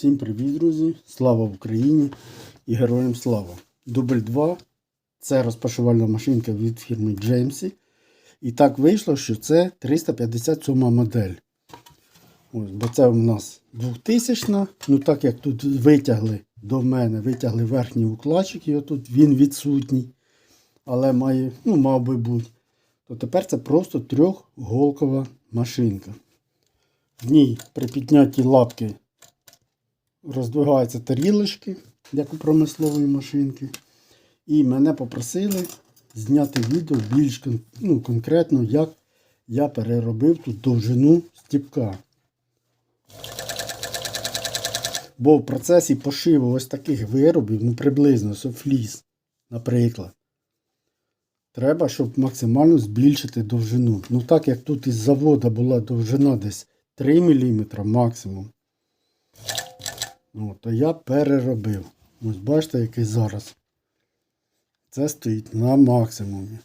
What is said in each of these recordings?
Всім привіт, друзі! Слава Україні і героям слава! Дубль 2. Це розпашувальна машинка від фірми Джеймсі. І так вийшло, що це 357 модель. Ось, бо це у нас 2000 Ну так як тут витягли до мене, витягли верхній укладчик, його тут він відсутній. Але має, ну, мав би бути. То тепер це просто трьохголкова машинка. В ній при піднятті лапки роздвигаються тарілочки, як у промислової машинки. І мене попросили зняти відео більш ну, конкретно, як я переробив тут довжину стіпка. Бо в процесі пошиву ось таких виробів, ну приблизно софліс, наприклад, треба, щоб максимально збільшити довжину. Ну так як тут із заводу була довжина десь 3 мм максимум. Ну, то я переробив. Ось бачите, який зараз. Це стоїть на максимумі.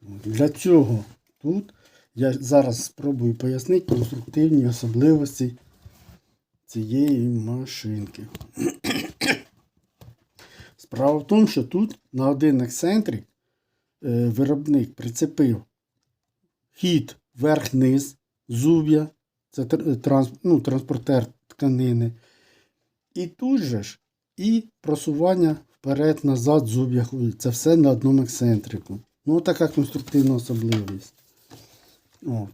Для цього тут я зараз спробую пояснити конструктивні особливості цієї машинки. Справа в тому, що тут на один ексцентрик е, виробник прицепив хід верх-низ, зуб'я, це транс, ну, транспортер тканини. І тут же ж і просування вперед-назад зуб'я. Це все на одному ексцентрику. Ну, така конструктивна особливість. О.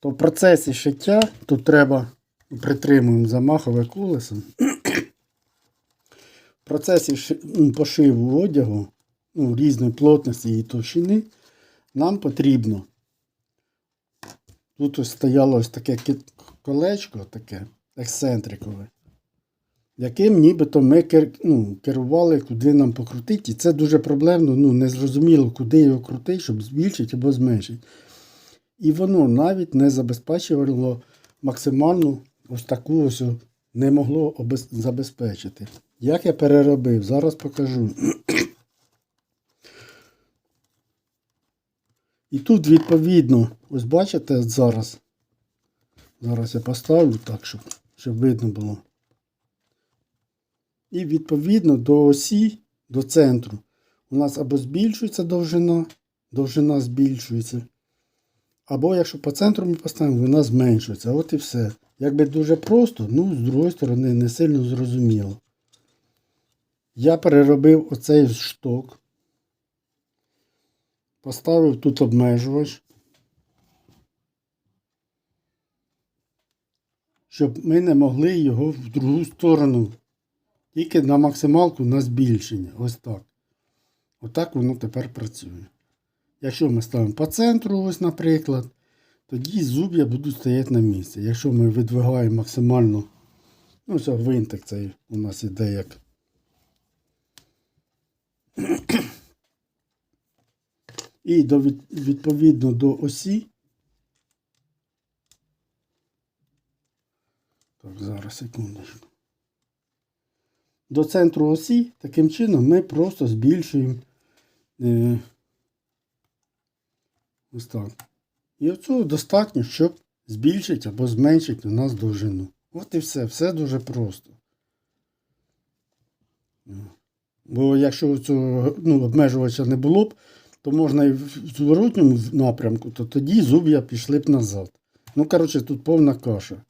То в процесі шиття тут треба притримуємо замахове колесо. В процесі ну, пошиву одягу ну, різної плотності і товщини нам потрібно. Тут ось стояло ось таке колечко, таке ексцентрикове, яким нібито ми ну, керували, куди нам покрутити. І це дуже проблемно, ну, незрозуміло, куди його крутити, щоб збільшити або зменшити. І воно навіть не забезпечувало максимальну ось таку ось не могло забезпечити. Як я переробив, зараз покажу. І тут, відповідно, ось бачите зараз. Зараз я поставлю так, щоб, щоб видно було. І відповідно до осі, до центру, у нас або збільшується довжина, довжина збільшується. Або якщо по центру ми поставимо, вона зменшується. От і все. Якби дуже просто, ну, з другої сторони, не сильно зрозуміло. Я переробив оцей шток. Поставив тут обмежувач. Щоб ми не могли його в другу сторону. Тільки на максималку на збільшення. Ось так. Отак воно тепер працює. Якщо ми ставимо по центру, ось, наприклад, тоді зуб'я будуть стояти на місці. Якщо ми видвигаємо максимально, ну, все, винтик цей у нас іде як. І до, від- відповідно до осі. Так, зараз секундочку. До центру осі, таким чином ми просто збільшуємо. Е, ось так. І оцього достатньо, щоб збільшити або зменшити у нас довжину. От і все. Все дуже просто. Бо якщо цього ну, обмежувача не було б, то можна і в зворотньому напрямку, то тоді зуб'я пішли б назад. Ну, коротше, тут повна каша.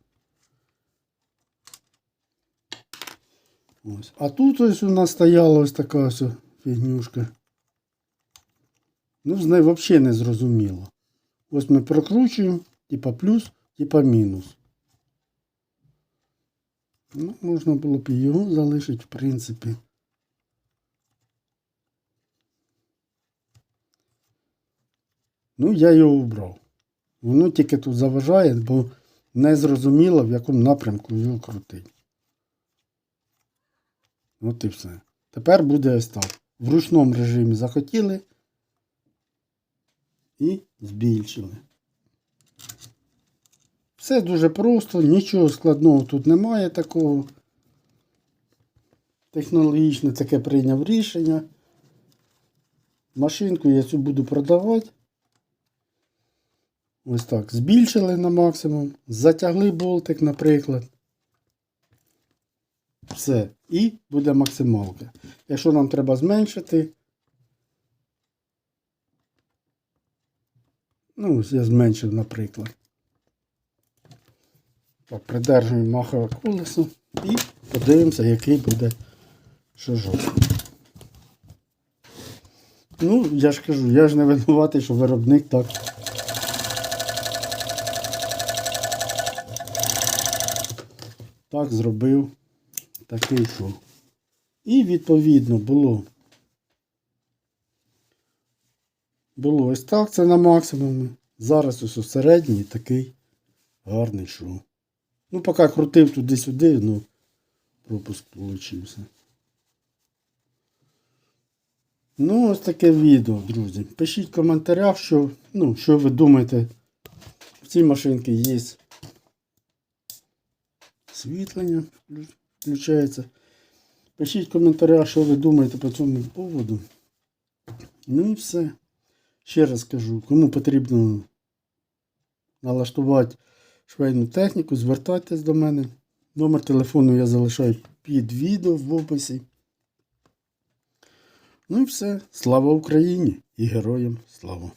Ось. А тут ось у нас стояла ось така ось фігнюшка. Ну, з нею взагалі не зрозуміло. Ось ми прокручуємо, типа плюс, типа мінус. Ну, можна було б його залишити, в принципі. Ну, я його убрав. Воно тільки тут заважає, бо не зрозуміло, в якому напрямку його крутити. От і все. Тепер буде ось так. В ручному режимі захотіли і збільшили. Все дуже просто, нічого складного тут немає такого. Технологічне таке прийняв рішення. Машинку я цю буду продавати. Ось так. Збільшили на максимум, затягли болтик, наприклад. Все. І буде максималка. Якщо нам треба зменшити, ну, ось я зменшив, наприклад. Придержуємо махове колесо і подивимося, який буде шажок. Ну, я ж кажу, я ж не винуватий, що виробник так. Так зробив такий шов. І відповідно було. Було ось так, це на максимумі. Зараз ось у середній такий гарний шов. Ну, поки крутив туди-сюди, ну, пропуск получився. Ну, ось таке відео, друзі. Пишіть в коментарях, що, ну, що ви думаєте. В цій машинці є освітлення включається. Пишіть в коментарях, що ви думаєте по цьому поводу. Ну і все. Ще раз кажу, кому потрібно налаштувати швейну техніку, звертайтесь до мене. Номер телефону я залишаю під відео в описі. Ну і все. Слава Україні і героям слава!